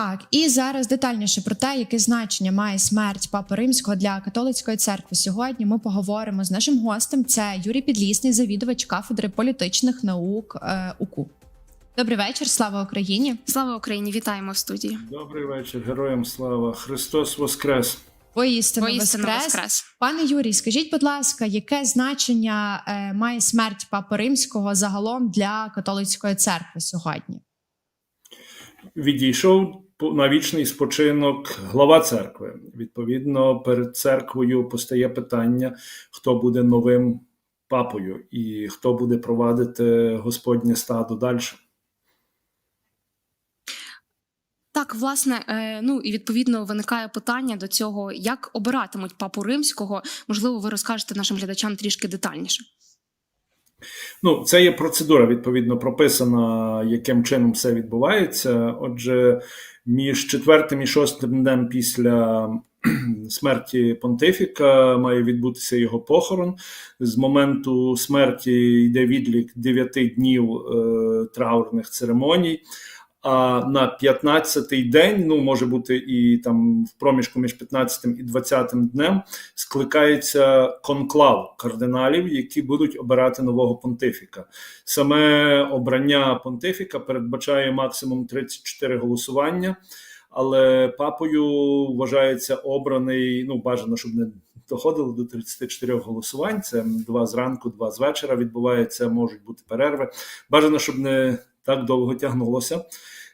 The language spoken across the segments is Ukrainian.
Так, і зараз детальніше про те, яке значення має смерть Папи Римського для католицької церкви. Сьогодні ми поговоримо з нашим гостем. Це Юрій Підлісний, завідувач кафедри політичних наук е, УКУ. Добрий вечір, слава Україні! Слава Україні! Вітаємо в студії. Добрий вечір, героям слава! Христос Воскрес! Воістину Воістину воскрес. воскрес. Пане Юрій, скажіть, будь ласка, яке значення е, має смерть Папи Римського загалом для католицької церкви сьогодні? Відійшов на вічний спочинок глава церкви. Відповідно, перед церквою постає питання, хто буде новим папою і хто буде провадити Господнє стадо далі. Так, власне, е, ну і відповідно виникає питання до цього, як обиратимуть папу римського. Можливо, ви розкажете нашим глядачам трішки детальніше. Ну, це є процедура, відповідно, прописана, яким чином все відбувається. Отже, між четвертим і шостим днем після смерті понтифіка має відбутися його похорон. З моменту смерті йде відлік 9 днів е, траурних церемоній. А на 15-й день, ну може бути і там в проміжку між 15 і 20 днем, скликається конклав кардиналів, які будуть обирати нового понтифіка. Саме обрання понтифіка передбачає максимум 34 голосування, але папою вважається обраний. Ну бажано, щоб не доходило до 34 голосувань. Це два зранку, два з вечора. Відбувається, можуть бути перерви. Бажано, щоб не так довго тягнулося.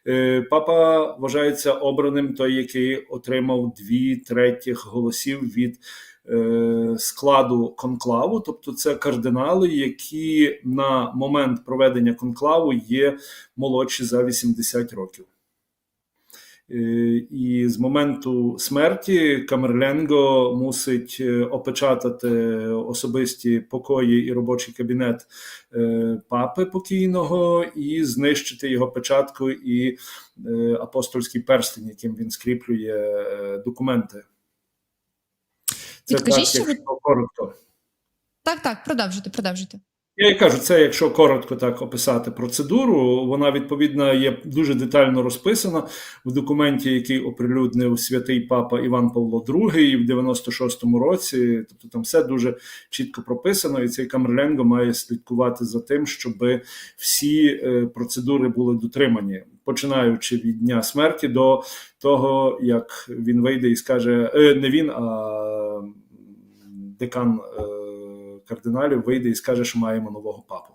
Е, Папа вважається обраним той, який отримав дві третіх голосів від е, складу конклаву, тобто це кардинали, які на момент проведення конклаву є молодші за 80 років. Е, І з моменту смерті Камерленго мусить е, опечатати особисті покої і робочий кабінет е, папи покійного і знищити його печатку і апостольський перстень, яким він скріплює документи. Це Підкажіть, так, що ви- коротко. Так, так, продовжуйте, продовжуйте. Я і кажу, це якщо коротко так описати процедуру, вона відповідно є дуже детально розписана в документі, який оприлюднив святий папа Іван Павло II в 96-му році. Тобто там все дуже чітко прописано, і цей Камерленго має слідкувати за тим, щоб всі е, процедури були дотримані, починаючи від дня смерті до того, як він вийде і скаже: е, не він, а декан. Кардиналів вийде і скаже, що маємо нового папу.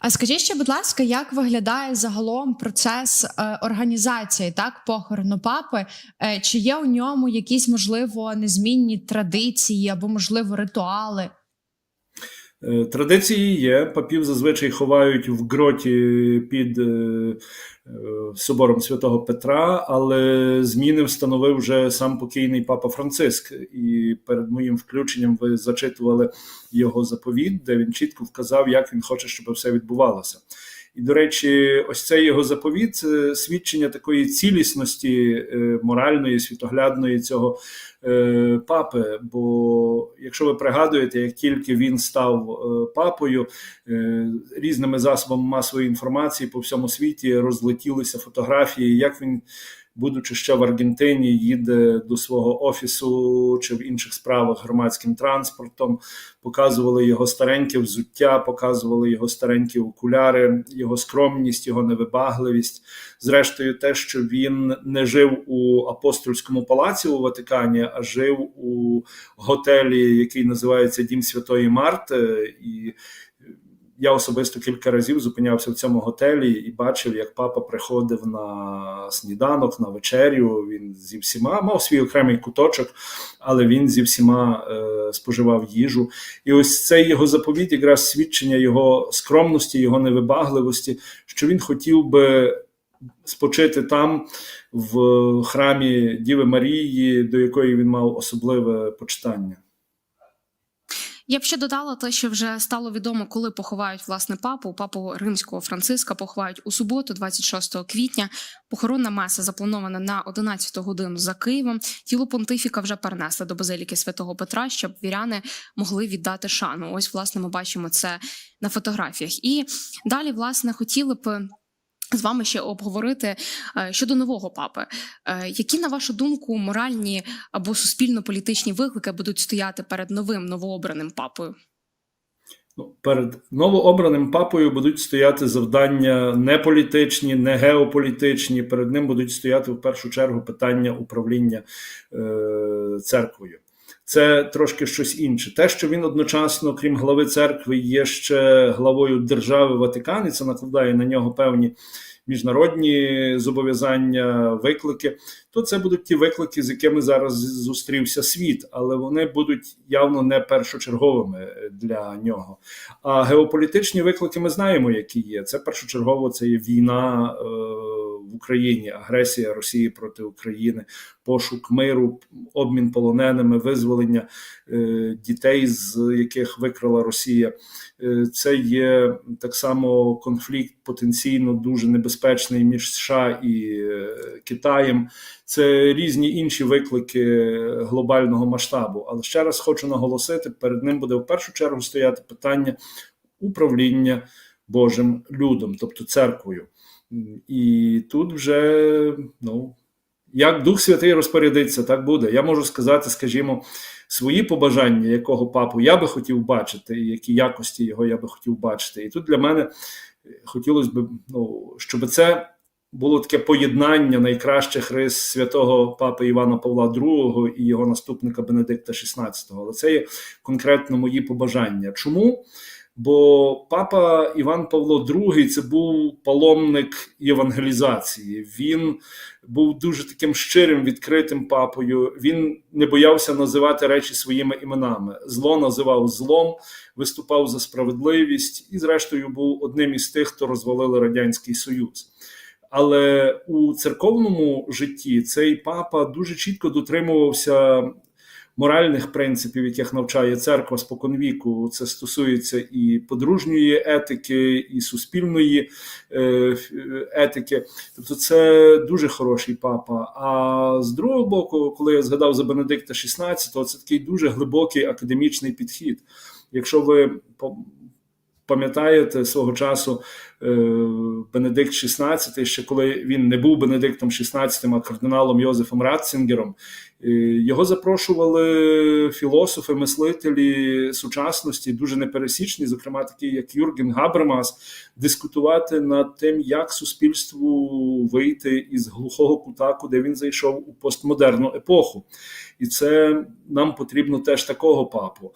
А скажіть ще, будь ласка, як виглядає загалом процес е, організації так похорону папи? Е, чи є у ньому якісь можливо незмінні традиції або можливо ритуали? Е, Традиції є. Папів зазвичай ховають в гроті під е, е, собором святого Петра, але зміни встановив вже сам покійний папа Франциск. І перед моїм включенням ви зачитували його заповіт, де він чітко вказав, як він хоче, щоб все відбувалося. І, до речі, ось цей його заповіт це свідчення такої цілісності е, моральної, світоглядної цього е, папи. Бо, якщо ви пригадуєте, як тільки він став е, папою, е, різними засобами масової інформації по всьому світі розлетілися фотографії, як він. Будучи ще в Аргентині, їде до свого офісу чи в інших справах громадським транспортом, показували його стареньке взуття, показували його старенькі окуляри, його скромність, його невибагливість. Зрештою, те, що він не жив у апостольському палаці у Ватикані, а жив у готелі, який називається Дім Святої Марти. І я особисто кілька разів зупинявся в цьому готелі і бачив, як папа приходив на сніданок, на вечерю. Він зі всіма мав свій окремий куточок, але він зі всіма е, споживав їжу. І ось цей його заповіт, якраз свідчення його скромності, його невибагливості, що він хотів би спочити там, в храмі Діви Марії, до якої він мав особливе почитання. Я б ще додала те, що вже стало відомо, коли поховають власне папу. Папу римського Франциска поховають у суботу, 26 квітня. Похоронна меса запланована на 11 годину за Києвом. Тіло понтифіка вже перенесли до базиліки святого Петра, щоб віряни могли віддати шану. Ось, власне, ми бачимо це на фотографіях. І далі, власне, хотіли б. З вами ще обговорити е, щодо нового папи. Е, Які, на вашу думку, моральні або суспільно-політичні виклики будуть стояти перед новим новообраним папою? Ну, перед новообраним папою будуть стояти завдання не політичні, не геополітичні. Перед ним будуть стояти в першу чергу питання управління е, церквою. Це трошки щось інше. Те, що він одночасно, крім глави церкви, є ще главою держави Ватикан, і це накладає на нього певні міжнародні зобов'язання, виклики, то це будуть ті виклики, з якими зараз зустрівся світ, але вони будуть явно не першочерговими для нього. А геополітичні виклики ми знаємо, які є. Це першочергово це є війна е, Україні, агресія Росії проти України, пошук миру, обмін полоненими, визволення е, дітей, з яких викрала Росія. Е, Це є так само конфлікт потенційно дуже небезпечний між США і е, Китаєм. Це різні інші виклики глобального масштабу. Але ще раз хочу наголосити: перед ним буде в першу чергу стояти питання управління Божим людом, тобто церквою. І тут вже ну. Як Дух Святий розпорядиться, так буде. Я можу сказати, скажімо, свої побажання, якого папу я би хотів бачити, і які якості його я би хотів бачити. І тут для мене хотілося б, ну, щоб це було таке поєднання найкращих рис святого папи Івана Павла II і його наступника Бенедикта XVI. Але це є конкретно мої побажання. Чому? Бо папа Іван Павло II це був паломник євангелізації. Він був дуже таким щирим, відкритим папою. Він не боявся називати речі своїми іменами. Зло називав злом, виступав за справедливість і, зрештою, був одним із тих, хто розвалили Радянський Союз. Але у церковному житті цей папа дуже чітко дотримувався моральних принципів, яких навчає церква споконвіку. Це стосується і подружньої етики, і суспільної е, етики. Тобто, це дуже хороший папа. А з другого боку, коли я згадав за Бенедикта XVI, це такий дуже глибокий академічний підхід. Якщо ви пам'ятаєте свого часу Бенедикт XVI, ще коли він не був Бенедиктом XVI, а кардиналом Йозефом Ратцингером, його запрошували філософи, мислителі сучасності, дуже непересічні, зокрема такі, як Юрген Габермас, дискутувати над тим, як суспільству вийти із глухого кута, куди він зайшов у постмодерну епоху. І це нам потрібно теж такого папу.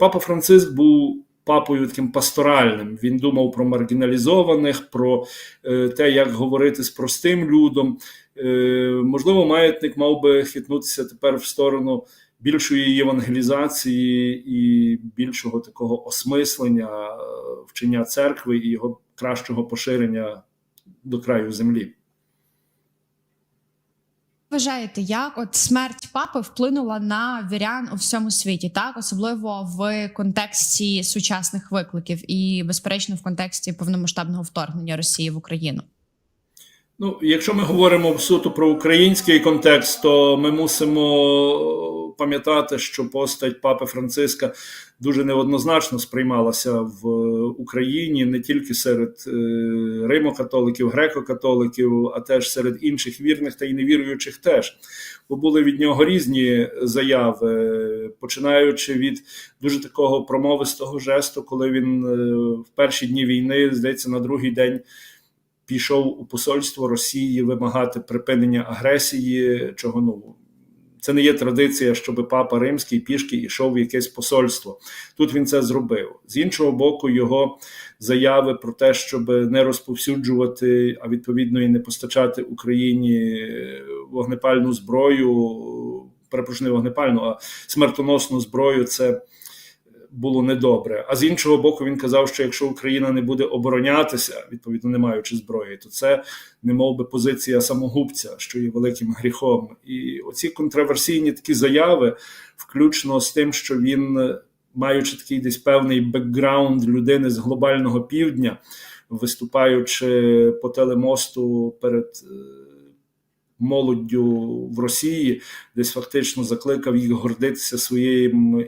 Папа Франциск був папою таким пасторальним. Він думав про маргіналізованих, про е, те, як говорити з простим людом. Е, можливо, маятник мав би хитнутися тепер в сторону більшої євангелізації і більшого такого осмислення е, вчення церкви і його кращого поширення до краю землі. Вважаєте, як от смерть папи вплинула на вірян у всьому світі, так особливо в контексті сучасних викликів і, безперечно, в контексті повномасштабного вторгнення Росії в Україну? Ну, якщо ми говоримо суто про український контекст, то ми мусимо пам'ятати, що постать папи Франциска дуже неоднозначно сприймалася в Україні не тільки серед римокатоликів, греко-католиків, а теж серед інших вірних та й невіруючих теж. Бо були від нього різні заяви, починаючи від дуже такого промовистого жесту, коли він в перші дні війни, здається, на другий день пішов у посольство Росії вимагати припинення агресії. Чого ну це не є традиція, щоб папа римський пішки йшов в якесь посольство. Тут він це зробив. З іншого боку, його заяви про те, щоб не розповсюджувати, а відповідно і не постачати Україні вогнепальну зброю, перепрошую, не вогнепальну, а смертоносну зброю. Це було недобре. А з іншого боку, він казав, що якщо Україна не буде оборонятися, відповідно не маючи зброї, то це не би позиція самогубця, що є великим гріхом. І оці контроверсійні такі заяви, включно з тим, що він, маючи такий десь певний бекграунд людини з глобального півдня, виступаючи по телемосту перед молоддю в Росії, десь фактично закликав їх гордитися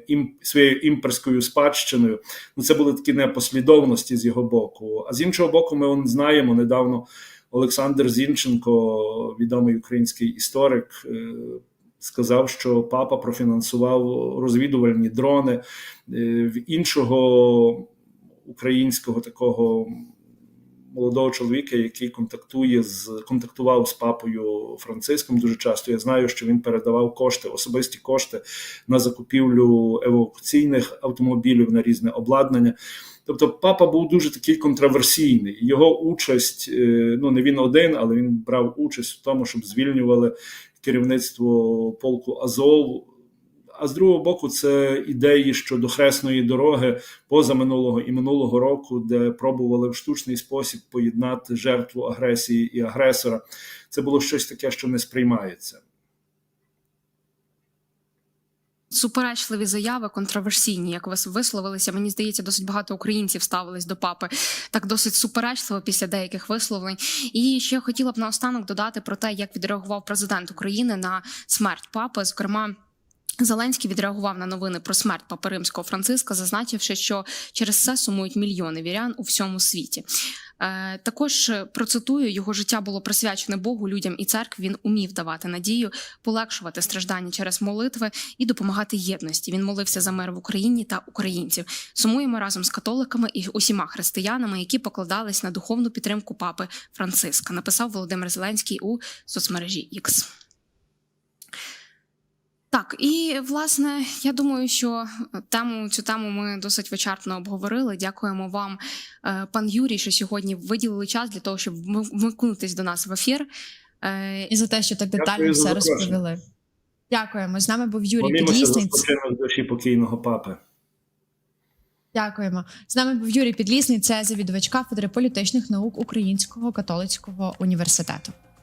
ім, своєю імперською спадщиною. Ну, це були такі непослідовності з його боку. А з іншого боку, ми он знаємо недавно Олександр Зінченко, відомий український історик. е, Сказав, що папа профінансував розвідувальні дрони е, в іншого українського такого молодого чоловіка, який контактує з контактував з папою Франциском дуже часто. Я знаю, що він передавав кошти, особисті кошти на закупівлю евакуаційних автомобілів на різне обладнання. Тобто, папа був дуже такий контроверсійний. Його участь, е, ну не він один, але він брав участь в тому, щоб звільнювали керівництво полку Азов. А з другого боку, це ідеї щодо хресної дороги позаминулого і минулого року, де пробували в штучний спосіб поєднати жертву агресії і агресора. Це було щось таке, що не сприймається. Суперечливі заяви, контроверсійні, як ви висловилися. Мені здається, досить багато українців ставились до папи так досить суперечливо після деяких висловлень. І ще хотіла б наостанок додати про те, як відреагував президент України на смерть папи. Зокрема. Зеленський відреагував на новини про смерть папи римського Франциска, зазначивши, що через це сумують мільйони вірян у всьому світі. Е, також е, процитую його життя було присвячене Богу, людям і церкві. Він умів давати надію, полегшувати страждання через молитви і допомагати єдності. Він молився за мир в Україні та українців. Сумуємо разом з католиками і усіма християнами, які покладались на духовну підтримку папи Франциска. Написав Володимир Зеленський у соцмережі X. Так, і власне, я думаю, що тему цю тему ми досить вичерпно обговорили. Дякуємо вам, е, пан Юрій, що сьогодні виділили час для того, щоб вмик- вмикнутись до нас в ефір. Е, І за те, що так детально Дякую все розповіли. Дякуємо. З нами був Юрій Підлісний. душі покійного папи. Дякуємо. З нами був Юрій Підлісний, це завідувач кафедри політичних наук Українського католицького університету.